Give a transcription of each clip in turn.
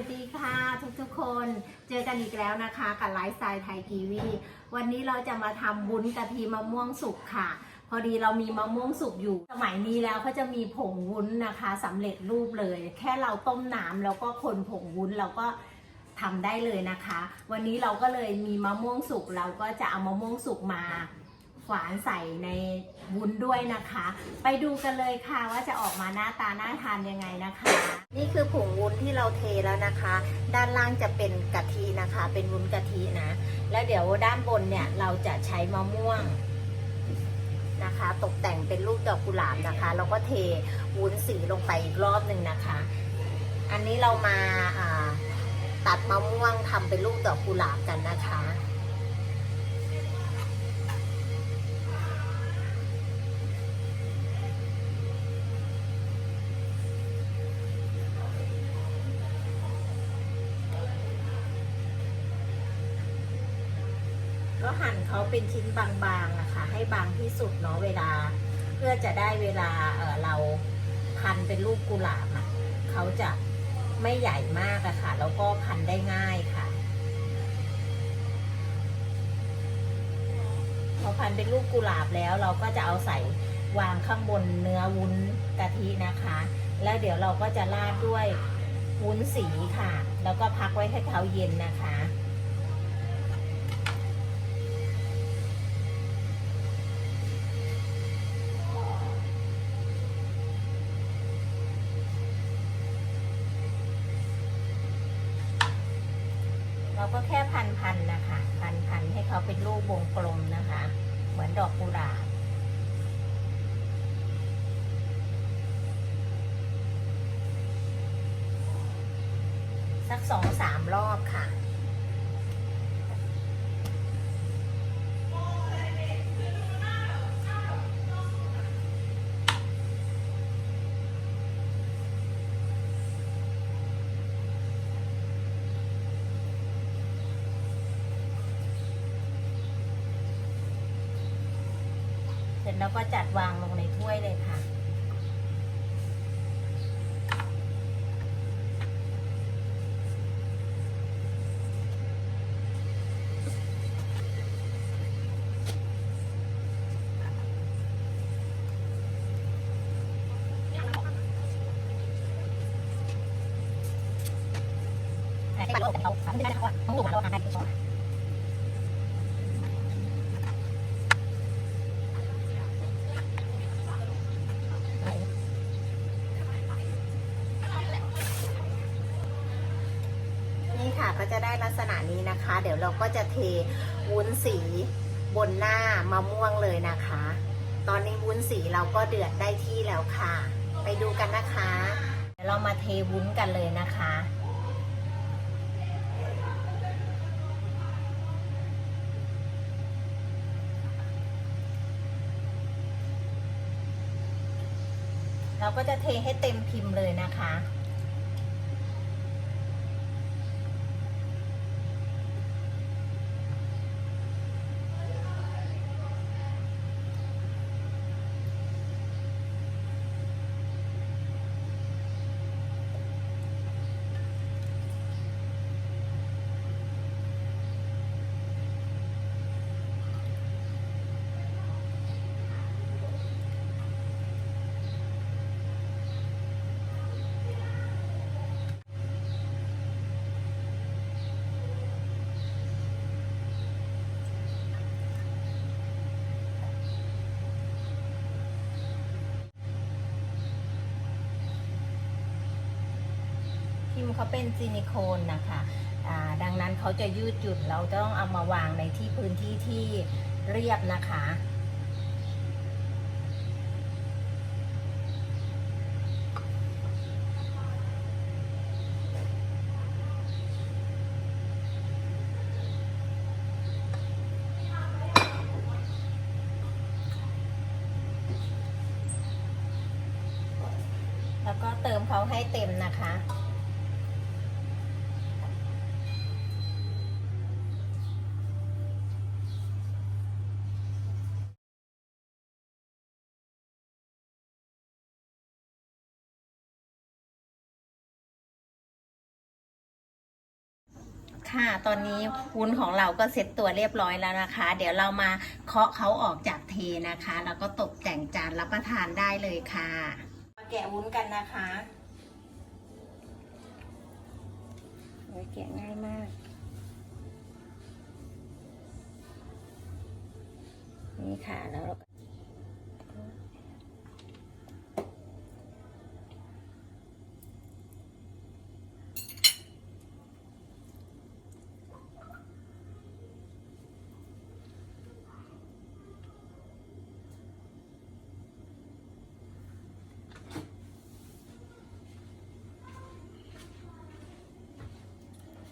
วัสดีค่ะทุกๆคน เจอกันอีกแล้วนะคะกับไลฟ์สไตล์ไทยกีวีวันนี้เราจะมาทำวุ้นกะทิมะม่วงสุกค่ะ พอดีเรามีมะม่วงสุกอยู่ สมัยนี้แล้วเขาจะมีผงวุ้นนะคะสำเร็จรูปเลย แค่เราต้มน้ำแล้วก็คนผงวุ้นเราก็ทำได้เลยนะคะ วันนี้เราก็เลยมีมะม่วงสุกเราก็จะเอามะม่วงสุกมา ฝานใส่ในวุ้นด้วยนะคะ ไปดูกันเลยค่ะว่าจะออกมาหน้าตาน่าทานยังไงนะคะ นี่คือผงวุ้นที่เราเทแล้วนะคะ ด้านล่างจะเป็นกะทินะคะ เป็นวุ้นกะทินะ แล้วเดี๋ยวด้านบนเนี่ยเราจะใช้มะม่วงนะคะ ตกแต่งเป็นรูปดอกกุหลาบนะคะแล้วก็เทวุ้นสีลงไปอีกรอบหนึ่งนะคะ อันนี้เรามาตัดมะม่วงทำเป็นรูปดอกกุหลาบกันนะคะ ก็หั่นเขาเป็นชิ้นบางๆนะคะให้บางที่สุดเนาะเวลา เพื่อจะได้เวลาเออเราพันเป็นรูปกุหลาบอะเขาจะไม่ใหญ่มากอะค่ะ แล้วก็พันได้ง่ายค่ะ พอพันเป็นรูปกุหลาบแล้วเราก็จะเอาใส่วางข้างบนเนื้อวุ้นกะทินะคะ แล้วเดี๋ยวเราก็จะราดด้วยวุ้นสีค่ะ แล้วก็พักไว้ให้เขาเย็นนะคะ ก็แค่พันพันนะคะ พันพันให้เขาเป็นรูปวงกลมนะคะ เหมือนดอกกุหลาบสักสองสามรอบค่ะ แล้วก็จัดวางลงในถ้วยเลยค่ะให้ปัดโลกเขาไม่ได้เขาต้องดูเราทำได้ก่อนนี่ค่ะ ก็จะได้ลักษณะนี้นะคะ เดี๋ยวเราก็จะเทวุ้นสีบนหน้ามะม่วงเลยนะคะ ตอนนี้วุ้นสีเราก็เดือดได้ที่แล้วค่ะ ไปดูกันนะคะ เดี๋ยวเรามาเทวุ้นกันเลยนะคะเราก็จะเทให้เต็มพิมพ์เลยนะคะ เขาเป็นซิลิโคนนะคะดังนั้นเขาจะยืดหยุ่นเราต้องเอามาวางในที่พื้นที่ที่เรียบนะคะ แล้วก็เติมเขาให้เต็มนะคะ ค่ะ ตอนนี้วุ้นของเราก็เซ็ตตัวเรียบร้อยแล้วนะคะ เดี๋ยวเรามาเคาะเขาออกจากเทนะคะ แล้วก็ตกแต่งจานรับประทานได้เลยค่ะ มาแกะวุ้นกันนะคะโอ้ยแกะง่ายมาก นี่ค่ะแล้ว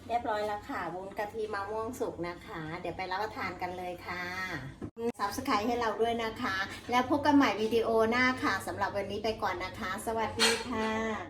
เรียบร้อยแล้วค่ะวุ้นกะทิมะม่วงสุกนะคะ เดี๋ยวไปรับประทานกันเลยค่ะซับสไครต์ให้เราด้วยนะคะ แล้วพบกันใหม่วิดีโอหน้าค่ะสำหรับวันนี้ไปก่อนนะคะ สวัสดีค่ะ